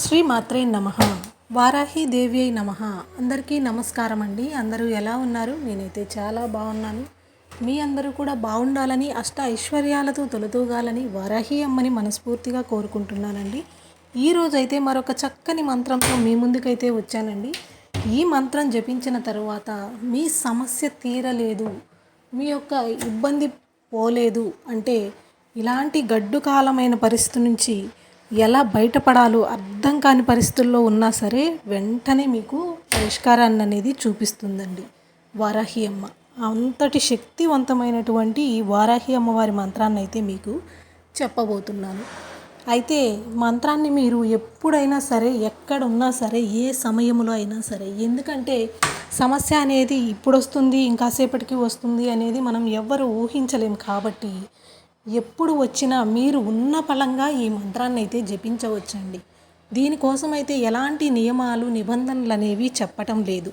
శ్రీ మాత్రే నమ. వారాహి దేవి అయి నమ. అందరికీ నమస్కారం అండి అందరూ ఎలా ఉన్నారు? నేనైతే చాలా బాగున్నాను. మీ అందరూ కూడా బాగుండాలని అష్ట ఐశ్వర్యాలతో తొలతూగాలని వారాహి అమ్మని మనస్ఫూర్తిగా కోరుకుంటున్నానండి. ఈరోజైతే మరొక చక్కని మంత్రంతో మీ ముందుకైతే వచ్చానండి. ఈ మంత్రం జపించిన తరువాత మీ సమస్య తీరలేదు మీ యొక్క ఇబ్బంది పోలేదు అంటే ఇలాంటి గడ్డు కాలమైన పరిస్థితి నుంచి ఎలా బయటపడాలో అర్థం కాని పరిస్థితుల్లో ఉన్నా సరే వెంటనే మీకు పరిష్కారాన్ని అనేది చూపిస్తుందండి. వారాహి అమ్మ. అంతటి శక్తివంతమైనటువంటి ఈ వారాహి అమ్మవారి మంత్రాన్ని అయితే మీకు చెప్పబోతున్నాను. అయితే మంత్రాన్ని మీరు ఎప్పుడైనా సరే ఎక్కడున్నా సరే ఏ సమయంలో అయినా సరే ఎందుకంటే సమస్య అనేది ఇప్పుడు వస్తుంది ఇంకాసేపటికి వస్తుంది అనేది మనం ఎవ్వరు ఊహించలేం కాబట్టి ఎప్పుడు వచ్చినా మీరు ఉన్న పలంగా ఈ మంత్రాన్ని అయితే జపించవచ్చండి. దీనికోసం అయితే ఎలాంటి నియమాలు నిబంధనలు అనేవి చెప్పటం లేదు.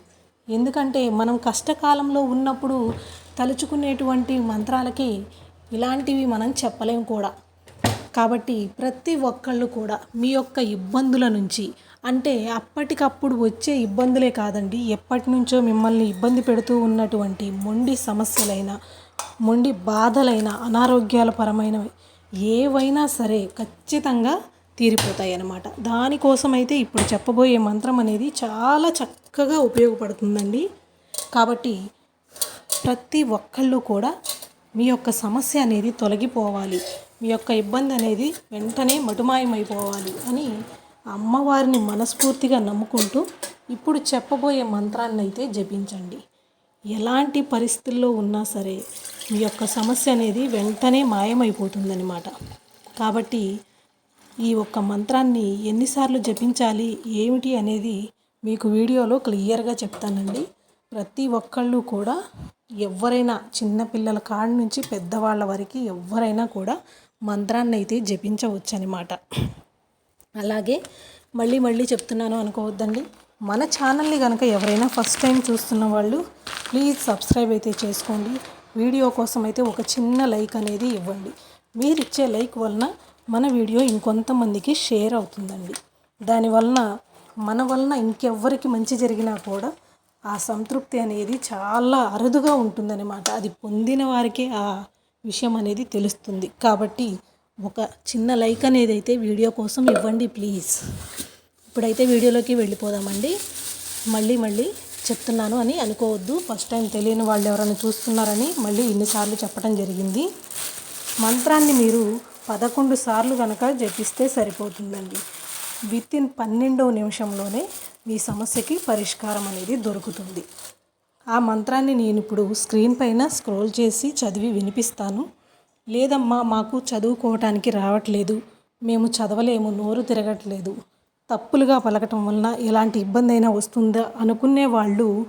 ఎందుకంటే మనం కష్టకాలంలో ఉన్నప్పుడు తలుచుకునేటువంటి మంత్రాలకి ఇలాంటివి మనం చెప్పలేం కూడా. కాబట్టి ప్రతి ఒక్కళ్ళు కూడా మీ యొక్క ఇబ్బందుల నుంచి అంటే అప్పటికప్పుడు వచ్చే ఇబ్బందులే కాదండి ఎప్పటి నుంచో మిమ్మల్ని ఇబ్బంది పెడుతూ ఉన్నటువంటి మొండి సమస్యలైన మొండి బాధలైన అనారోగ్యాల పరమైనవి ఏవైనా సరే ఖచ్చితంగా తీరిపోతాయి అన్నమాట. దానికోసం అయితే ఇప్పుడు చెప్పబోయే మంత్రం అనేది చాలా చక్కగా ఉపయోగపడుతుందండి. కాబట్టి ప్రతి ఒక్కళ్ళు కూడా మీ యొక్క సమస్య అనేది తొలగిపోవాలి. మీ యొక్క ఇబ్బంది అనేది వెంటనే మటుమాయమైపోవాలి అని అమ్మవారిని మనస్ఫూర్తిగా నమ్ముకుంటూ ఇప్పుడు చెప్పబోయే మంత్రాన్ని అయితే జపించండి. ఎలాంటి పరిస్థితుల్లో ఉన్నా సరే మీ యొక్క సమస్య అనేది వెంటనే మాయమైపోతుందన్నమాట. కాబట్టి ఈ ఒక్క మంత్రాన్ని ఎన్నిసార్లు జపించాలి ఏమిటి అనేది మీకు వీడియోలో క్లియర్గా చెప్తానండి. ప్రతి ఒక్కళ్ళు కూడా ఎవరైనా చిన్నపిల్లల కాడి నుంచి పెద్దవాళ్ళ వరకు ఎవరైనా కూడా మంత్రాన్ని అయితే జపించవచ్చు అనమాట అలాగే మళ్ళీ మళ్ళీ చెప్తున్నాను అనుకోవద్దండి. మన ఛానల్ని కనుక ఎవరైనా ఫస్ట్ టైం చూస్తున్న వాళ్ళు ప్లీజ్ సబ్స్క్రైబ్ అయితే చేసుకోండి. వీడియో కోసం అయితే ఒక చిన్న లైక్ అనేది ఇవ్వండి. మీరు ఇచ్చే లైక్ వలన మన వీడియో ఇంకొంతమందికి షేర్ అవుతుందండి. దానివలన మన వలన ఇంకెవ్వరికి మంచి జరిగినా కూడా ఆ సంతృప్తి అనేది చాలా అరుదుగా ఉంటుందన్నమాట. అది పొందిన వారికే ఆ విషయం అనేది తెలుస్తుంది. కాబట్టి ఒక చిన్న లైక్ అనేది అయితే వీడియో కోసం ఇవ్వండి ప్లీజ్. ఇప్పుడైతే వీడియోలోకి వెళ్ళిపోదామండి. మళ్ళీ మళ్ళీ చెప్తున్నాను అని అనుకోవద్దు. ఫస్ట్ టైం తెలియని వాళ్ళు ఎవరైనా చూస్తున్నారని మళ్ళీ ఇన్నిసార్లు చెప్పడం జరిగింది. మంత్రాన్ని మీరు పదకొండు సార్లు కనుక జపిస్తే సరిపోతుందండి. విత్ ఇన్ పన్నెండవ నిమిషంలోనే మీ సమస్యకి పరిష్కారం అనేది దొరుకుతుంది. ఆ మంత్రాన్ని నేను ఇప్పుడు స్క్రీన్ పైన స్క్రోల్ చేసి చదివి వినిపిస్తాను. లేదమ్మా మాకు చదువుకోవటానికి రావట్లేదు. మేము చదవలేము నోరు తిరగట్లేదు. తప్పులుగా పలకటం వలన ఎలాంటి ఇబ్బంది అయినా వస్తుందా అనుకునే వాళ్ళు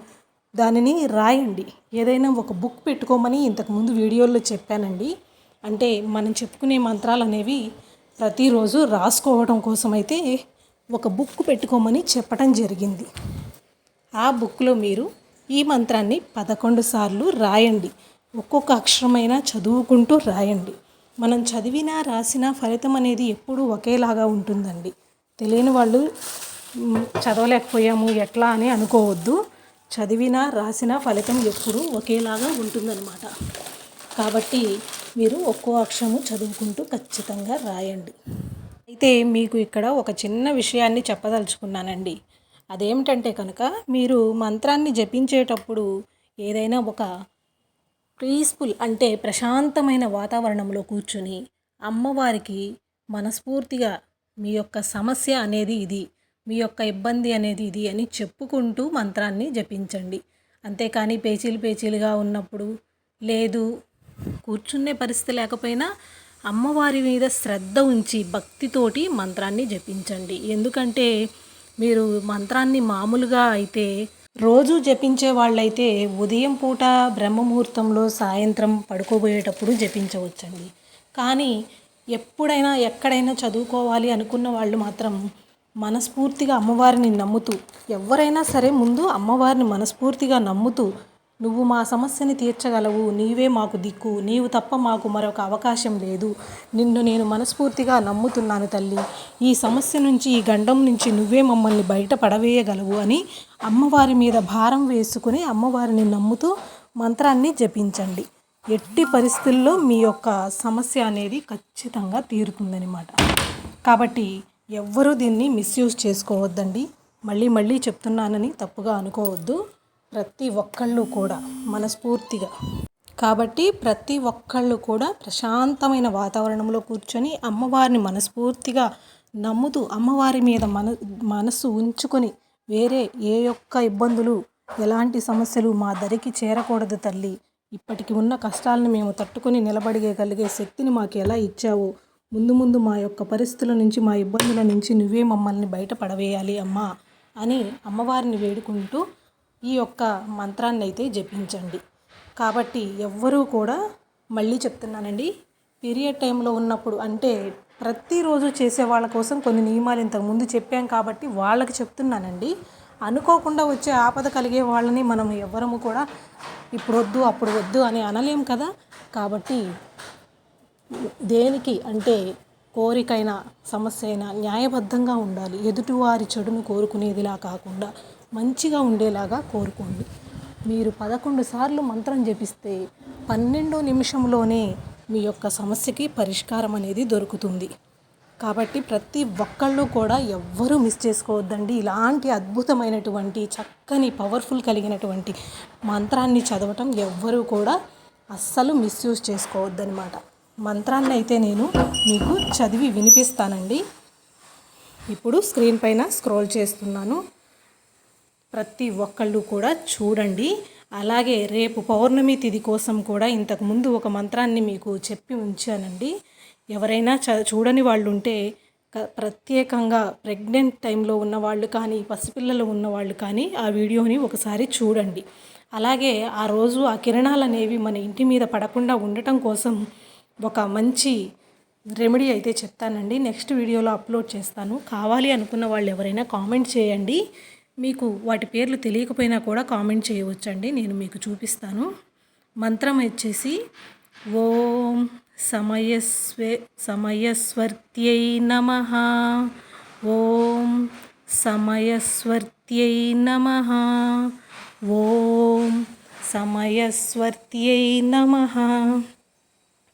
దానిని రాయండి. ఏదైనా ఒక బుక్ పెట్టుకోమని ఇంతకుముందు వీడియోలో చెప్పానండి. అంటే మనం చెప్పుకునే మంత్రాలు అనేవి ప్రతిరోజు రాసుకోవడం కోసం అయితే ఒక బుక్ పెట్టుకోమని చెప్పడం జరిగింది. ఆ బుక్లో మీరు ఈ మంత్రాన్ని పదకొండు సార్లు రాయండి. ఒక్కొక్క అక్షరమైనా చదువుకుంటూ రాయండి. మనం చదివినా రాసినా ఫలితం అనేది ఎప్పుడూ ఒకేలాగా ఉంటుందండి. తెలియని వాళ్ళు చదవలేకపోయాము ఎట్లా అని అనుకోవద్దు. చదివినా రాసినా ఫలితం ఎప్పుడూ ఒకేలాగా ఉంటుందన్నమాట. కాబట్టి మీరు ఒక్కో అక్షరము చదువుకుంటూ ఖచ్చితంగా రాయండి. అయితే మీకు ఇక్కడ ఒక చిన్న విషయాన్ని చెప్పదలుచుకున్నానండి. అదేమిటంటే కనుక మీరు మంత్రాన్ని జపించేటప్పుడు ఏదైనా ఒక పీస్ఫుల్ అంటే ప్రశాంతమైన వాతావరణంలో కూర్చుని అమ్మవారికి మనస్ఫూర్తిగా మీ యొక్క సమస్య అనేది ఇది మీ యొక్క ఇబ్బంది అనేది ఇది అని చెప్పుకుంటూ మంత్రాన్ని జపించండి. అంతేకాని పేచీలు పేచీలుగా ఉన్నప్పుడు లేదు కూర్చునే పరిస్థితి లేకపోయినా అమ్మవారి మీద శ్రద్ధ ఉంచి భక్తితోటి మంత్రాన్ని జపించండి. ఎందుకంటే మీరు మంత్రాన్ని మామూలుగా అయితే రోజు జపించే వాళ్ళైతే ఉదయం పూట బ్రహ్మముహూర్తంలో సాయంత్రం పడుకోబోయేటప్పుడు జపించవచ్చండి. కానీ ఎప్పుడైనా ఎక్కడైనా చదువుకోవాలి అనుకున్న వాళ్ళు మాత్రం మనస్ఫూర్తిగా అమ్మవారిని నమ్ముతూ ఎవరైనా సరే ముందు అమ్మవారిని మనస్ఫూర్తిగా నమ్ముతూ నువ్వు మా సమస్యని తీర్చగలవు నీవే మాకు దిక్కు నీవు తప్ప మాకు మరొక అవకాశం లేదు. నిన్ను నేను మనస్ఫూర్తిగా నమ్ముతున్నాను తల్లి. ఈ సమస్య నుంచి ఈ గండం నుంచి నువ్వే మమ్మల్ని బయట పడవేయగలవు అని అమ్మవారి మీద భారం వేసుకుని అమ్మవారిని నమ్ముతూ మంత్రాన్ని జపించండి. ఎట్టి పరిస్థితుల్లో మీ యొక్క సమస్య అనేది ఖచ్చితంగా తీరుతుందనమాట కాబట్టి ఎవ్వరూ దీన్ని మిస్యూజ్ చేసుకోవద్దండి. మళ్ళీ మళ్ళీ చెప్తున్నానని తప్పుగా అనుకోవద్దు. ప్రతి ఒక్కళ్ళు కూడా మనస్ఫూర్తిగా. కాబట్టి ప్రతి ఒక్కళ్ళు కూడా ప్రశాంతమైన వాతావరణంలో కూర్చొని అమ్మవారిని మనస్ఫూర్తిగా నమ్ముతూ అమ్మవారి మీద మన మనసు ఉంచుకొని వేరే ఏ యొక్క ఇబ్బందులు ఎలాంటి సమస్యలు మా దరికి చేరకూడదు తల్లి. ఇప్పటికి ఉన్న కష్టాలను మేము తట్టుకొని నిలబడగలిగే శక్తిని మాకు ఎలా ఇచ్చావు? ముందు ముందు మా యొక్క పరిస్థితుల నుంచి మా ఇబ్బందుల నుంచి నువ్వే మమ్మల్ని బయట పడవేయాలి అమ్మా అని అమ్మవారిని వేడుకుంటూ ఈ యొక్క మంత్రాన్ని అయితే జపించండి. కాబట్టి ఎవ్వరూ కూడా మళ్ళీ చెప్తున్నానండి పీరియడ్ టైంలో ఉన్నప్పుడు అంటే ప్రతిరోజు చేసే వాళ్ళ కోసం కొన్ని నియమాలు ఇంతకుముందు చెప్పాం కాబట్టి వాళ్ళకి చెప్తున్నానండి. అనుకోకుండా వచ్చే ఆపద కలిగే వాళ్ళని మనం ఎవ్వరము కూడా ఇప్పుడు వద్దు అప్పుడు వద్దు అని అనలేం కదా? కాబట్టి దేనికి అంటే కోరికైనా సమస్య అయినా న్యాయబద్ధంగా ఉండాలి. ఎదుటివారి చెడును కోరుకునేదిలా కాకుండా మంచిగా ఉండేలాగా కోరుకోండి. మీరు పదకొండు సార్లు మంత్రం జపిస్తే పన్నెండో నిమిషంలోనే మీ యొక్క సమస్యకి పరిష్కారం అనేది దొరుకుతుంది. కాబట్టి ప్రతి ఒక్కళ్ళు కూడా ఎవ్వరూ మిస్ చేసుకోవద్దండి. ఇలాంటి అద్భుతమైనటువంటి చక్కని పవర్ఫుల్ కలిగినటువంటి మంత్రాన్ని చదవటం ఎవ్వరూ కూడా అస్సలు మిస్యూజ్ చేసుకోవద్దనమాట మంత్రాన్ని అయితే నేను మీకు చదివి వినిపిస్తానండి. ఇప్పుడు స్క్రీన్ పైన స్క్రోల్ చేస్తున్నాను. ప్రతి ఒక్కళ్ళు కూడా చూడండి. అలాగే రేపు పౌర్ణమి తిథి కోసం కూడా ఇంతకుముందు ఒక మంత్రాన్ని మీకు చెప్పి ఉంచానండి. ఎవరైనా చ చూడని వాళ్ళు ఉంటే ప్రత్యేకంగా ప్రెగ్నెంట్ టైంలో ఉన్న వాళ్ళు కానీ పసిపిల్లలు ఉన్న వాళ్ళు కానీ ఆ వీడియోని ఒకసారి చూడండి. అలాగే ఆ రోజు ఆ కిరణాలు అనేవి మన ఇంటి మీద పడకుండా ఉండటం కోసం ఒక మంచి రెమెడీ అయితే చెప్తానండి. నెక్స్ట్ వీడియోలో అప్లోడ్ చేస్తాను. కావాలి అనుకున్న వాళ్ళు ఎవరైనా కామెంట్ చేయండి. మీకు వాటి పేర్లు తెలియకపోయినా కూడా కామెంట్ చేయవచ్చండి. నేను మీకు చూపిస్తాను. మంత్రం వచ్చేసి ఓం సమయస్వే సమయస్వర్త్యై నమ. ఓం సమయస్వర్త్యై నమ. ఓం సమయస్వర్త్యై నమ.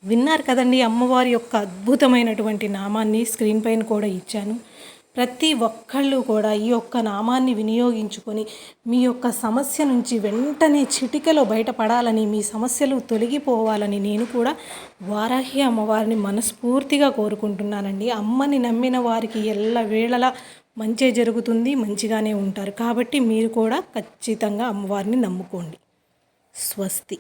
విన్నారు కదండి అమ్మవారి యొక్క అద్భుతమైనటువంటి నామాన్ని స్క్రీన్ పైన కూడా ఇచ్చాను. ప్రతి ఒక్కళ్ళు కూడా ఈ యొక్క నామాన్ని వినియోగించుకొని మీ యొక్క సమస్య నుంచి వెంటనే చిటికలో బయటపడాలని మీ సమస్యలు తొలగిపోవాలని నేను కూడా వారాహి అమ్మవారిని మనస్ఫూర్తిగా కోరుకుంటున్నానండి. అమ్మని నమ్మిన వారికి ఎల్ల వేళలా మంచే జరుగుతుంది మంచిగానే ఉంటారు. కాబట్టి మీరు కూడా ఖచ్చితంగా అమ్మవారిని నమ్ముకోండి. స్వస్తి.